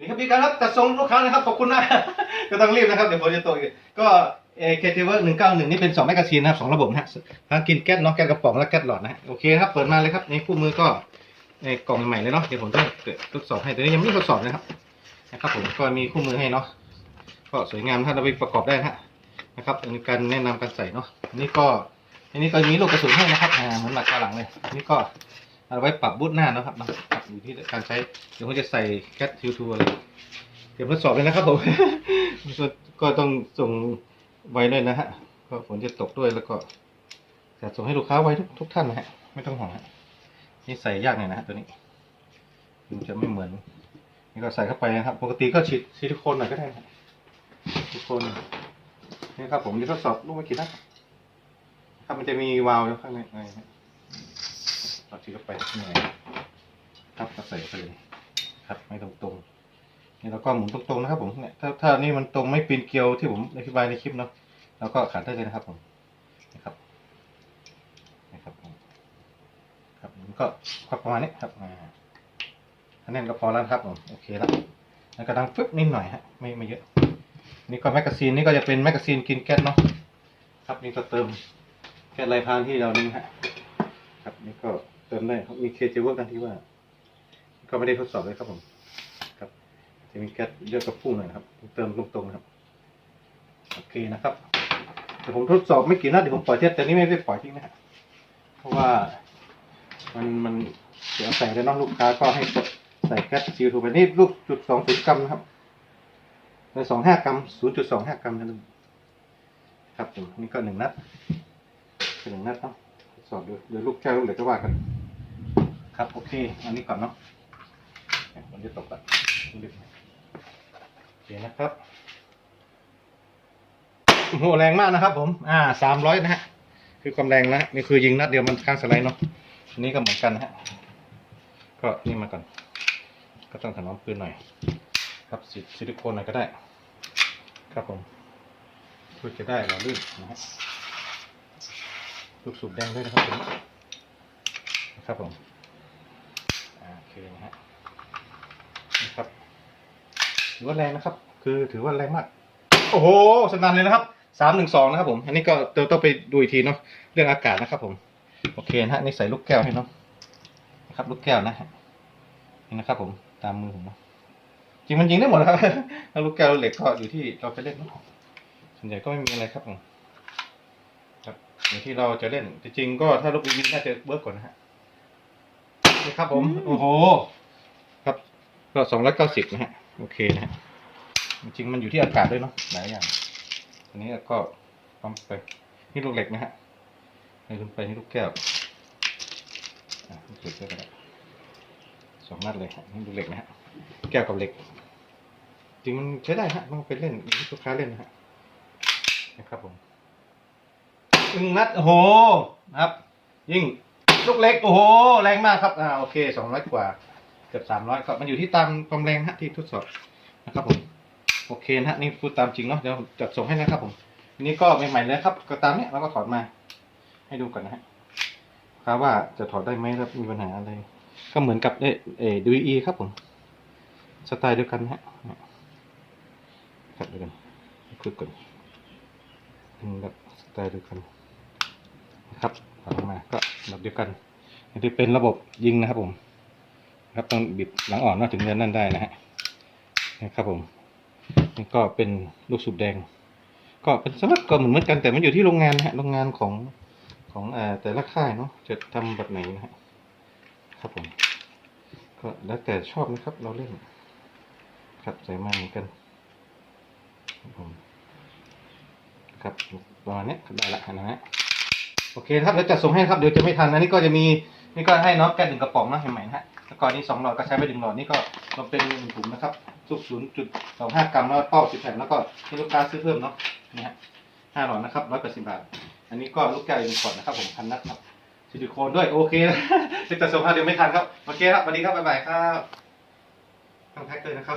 นี่ครับพี่การครับจัดส่งลูกค้านะครับขอบคุณนะก็ต้องรีบนะครับเดี๋ยวฝนจะตกอีกก็เอเคทีเวิร์หนึ่งเก้าหนึ่งนี่เป็นสองแมกกาซีนนะครับสองระบบนะฮะทั้งกินแก๊สเนาะแก๊สกระป๋องและแก๊สหลอดนะฮะโอเคครับเปิดมาเลยครับในคู่มือก็ในกล่องใหม่เลยเนาะเดี๋ยวผมจะเกิดทดสอบให้แตัวนี้ยังไม่ทดสอบนะครับนะครับผมก็มีคู่มือให้เนาะก็สวยงามถ้าเราไปประกอบได้ฮะนะครับอันนี้การแนะนำการใส่เนาะอันนี้ก็อันนี้ก็มีลูกกระสุนให้นะครับอ่าเหมือนหลักกาหลังเลยอันนี้ก็ เอาไว้ปรับบูทหน้านะครับเนาะปรับอยู่ที่การใช้ เดี๋ยวผมจะใส่แก๊สทิวทูอะไรเดี๋ยวทดสอบเลยนะครับผม ก็ต้องส่งไว้ด้วยนะฮะก็ฝนจะตกด้วยแล้วก็จะส่งให้ลูกค้าไว้ทุกทุกท่านนะฮะ ไม่ต้องห่วงฮะนี่ใส่ยากหน่อยนะฮะตัวนี้มันจะไม่เหมือน นี่ก็ใส่เข้าไปนะครับ ปกติก็ฉีดซิลิโคนหน่อยก็ได้นะซิลิโคนนี่ครับผมจะทดสอบลูกไม่กี่นัดครับมันจะมีวาล์วอยู่ข้างในในฮะ เราฉีดเข้าไปนี่ไงครับก็ใส่ไปเลยครับไม่ตรงตรงนี่เราก็หมุนตรงๆนะครับ ผมเนี่ยถ้าถ้านี่มันตรงไม่ปีนเกลียวที่ผมอธิบายในคลิปเนาะเราก็ขันได้เลยนะครับผมนะครับนะครับผมครับมันก็ครับประมาณนี้ครับอ่าแน่นก็พอแล้วครับผมโอเคแล้วแล้วก็ดังฟึบนิดหน่อยฮะไม่ไม่เยอะนี่ก็แมกกาซีนนี่ก็จะเป็นแมกกาซีนกินแก๊สเนาะครับนี่ก็เติมแก๊สไรพรานที่เรานี่ฮะครับนี่ก็ เติมได้ครับมีเคเจเวอร์กันที่ว่า ก็ไม่ได้ทดสอบเลยครับผมจะมีแก๊สเยอะกับพุ่งหน่อยนะครับ เติมตรงๆนะครับ โอเคนะครับเดี๋ยวผมทดสอบไม่กี่นัดเดี๋ยวผมปล่อยเทสแต่นี่ไม่ได้ปล่อยทิ้งนะฮะเพราะว่ามันมันเสียใส่แล้น้องลูกค้าก็ให้กดใส่แก๊สซีทูไปนี่ลูกจุดสองศูนย์กรัมนะครับในสองห้ากรัมศูนย์จุดสองห้ากรัมนั่นเองครับผมนี่ก็หนึ่งนัดหนึ่งนัดเนาะทดสอบดูเดี๋ยวลูกแก้วลูกเหล็กก็ว่ากัน ครับโอเคอันนี้ก่อนเนาะมันจะตกก่อนโอเคนะครับโหแรงมากนะครับ ผม อ่าสามร้อยนะฮะ คือความแรงนะนี่คือยิงนัดเดียวมันข้างสไลด์เนาะอันนี้ก็เหมือนกันนะฮะ ก็นี่มาก่อน ก็ต้องถนอมปืนหน่อย ครับซิลิโคนหน่อยก็ได้ ครับผมเพื่อจะได้เราลื่นนะฮะลูกสูบแดงด้วยนะครับผมนะครับผม เคนะฮะนี่ครับถือว่าแรงนะครับ คือถือว่าแรงมาก โอ้โหสนั่นเลยนะครับสามหนึ่งสองนะครับผม อันนี้ก็เดี๋ยวต้องไปดูอีกทีเนาะเรื่องอากาศนะครับผม โอเคนะฮะนี่ใส่ลูกแก้วให้เนาะนะครับ ลูกแก้วนะฮะนี่นะครับ ผมตามมือผมเนาะจริงมันยิงได้หมดนะครับแล้วลูกแก้วเหล็กก็อยู่ที่เราไปเล่นเนาะส่วนใหญ่ก็ไม่มีอะไรครับผมครับอย่างที่เราจะเล่นจริงๆก็ถ้าลูกยิงน่าจะเบิร์กก่อนนะฮะ นี่ครับผม โอ้โห ครับ ก็สองร้อยเก้าสิบนะฮะ โอเคนะฮะ จริงๆมันอยู่ที่อากาศด้วยเนาะ หลายอย่าง อันนี้ก็ปั๊มไป นี่ลูกเหล็กนะฮะให้ขึ้นไปนี่ลูกแก้วอะลูกเหล็กก็ได้สองนัดเลยฮะนี่ลูกเหล็กนะฮะ แก้วกับเหล็ก จริงมันใช้ได้ฮะต้องไปเล่นอย่างที่ลูกค้าเล่นนะฮะ นะครับผมหนึ่งนัดโอ้โหนะครับ ยิ่ง ลูกเล็กโอ้โหแรงมากครับอ่าโอเคสองร้อยกว่าเกือบสามร้อยครับมันอยู่ที่ตามความแรงฮะที่ทดสอบนะครับผมโอเคนะฮะนี่พูดตามจริงเนาะเดี๋ยวจัดส่งให้นะครับผมนนี้ก็ใหม่ๆเลยครับก็ตามเนี้ยเราก็ถอดมา ให้ดูก่อนนะฮะครับว่าจะถอดได้ไหมแล้วมีปัญหาอะไรก็เหมือนกับเอเอดูอีครับผมสไตล์เดียวกันฮะครับเดียวกันคือก่อนอืมแบบสไตล์เดียวกันนะครับ ถอดออกมาก็แบบเดียวกันอันนี้เป็นระบบยิงนะครับผม ครับต้องบิดหลังอ่อนเนาถึงจะนั่นได้นะฮะนะครับผมนี่ก็เป็นลูกสูบแดง ก็เป็นสำหรับก็เหมือนเหมือนกันแต่มันอยู่ที่โรงงานนะฮะโรงงานของของอ่อแต่ละค่ายเนาะจะทำแบบไหนนะฮะครับผมก็แล้วแต่ชอบนะครับ เราเล่นครับใส่มาเหมือนกันครับผมครับประมาณนี้ได้ละนะฮะ โอเคครับเดี๋ยวจะส่งให้ครับเดี๋ยวจะไม่ทันอันนี้ก็จะมีนี่ก็ให้น้องแก้หนึ่งกระป๋องนะใหม่ๆนะฮะแล้วก็อันนี้สองหลอดก็ใช้ไปหนึ่งหลอดนี่ก็เราเป็นหนึ่งถุงนะครับสุกศูนย์จุดสองห้ากรัมแล้วเป้าสิบแผ่นแล้วก็ที่ลูกค้าซื้อเพิ่มเนาะนี่ฮะห้าหลอดนะครับร้อยแปดสิบบาท อันนี้ก็ลูกแก้วหนึ่งขวดนะครับผมพันนัดครับซิลิโคนด้วยโอเคจะจะส่งให้เดี๋ยวไม่ทันครับโอเคครับสวัสดีครับบ๊ายบายครับต้องแพ็คเลยนะครับ